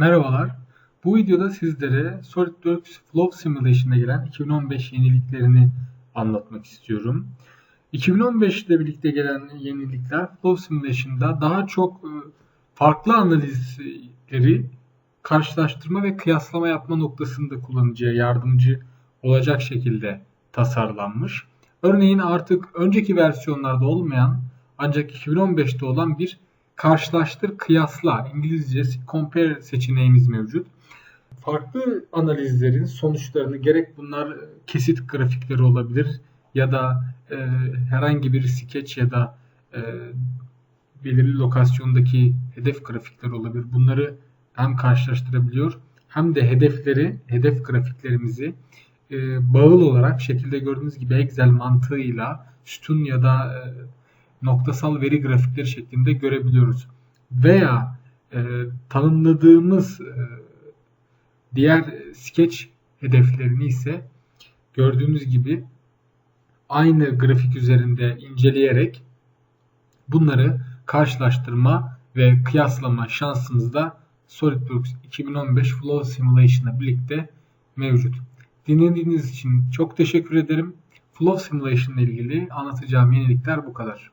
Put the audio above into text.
Merhabalar. Bu videoda sizlere SolidWorks Flow Simulation'a gelen 2015 yeniliklerini anlatmak istiyorum. 2015 ile birlikte gelen yenilikler Flow Simulation'da daha çok e, farklı analizleri karşılaştırma ve kıyaslama yapma noktasında kullanıcıya yardımcı olacak şekilde tasarlanmış. Örneğin artık önceki versiyonlarda olmayan ancak 2015'te olan bir karşılaştır, kıyasla İngilizce compare seçeneğimiz mevcut. Farklı analizlerin sonuçlarını gerek bunlar kesit grafikleri olabilir ya da e, herhangi bir skeç ya da e, belirli lokasyondaki hedef grafikleri olabilir. Bunları hem karşılaştırabiliyor hem de hedefleri, hedef grafiklerimizi e, bağıl olarak şekilde gördüğünüz gibi Excel mantığıyla sütun ya da e, noktasal veri grafikleri şeklinde görebiliyoruz. Veya e, tanımladığımız e, diğer sketch hedeflerini ise gördüğünüz gibi aynı grafik üzerinde inceleyerek bunları karşılaştırma ve kıyaslama şansımız da SolidWorks 2015 Flow Simulation ile birlikte mevcut. Dinlediğiniz için çok teşekkür ederim. Flow Simulation ile ilgili anlatacağım yenilikler bu kadar.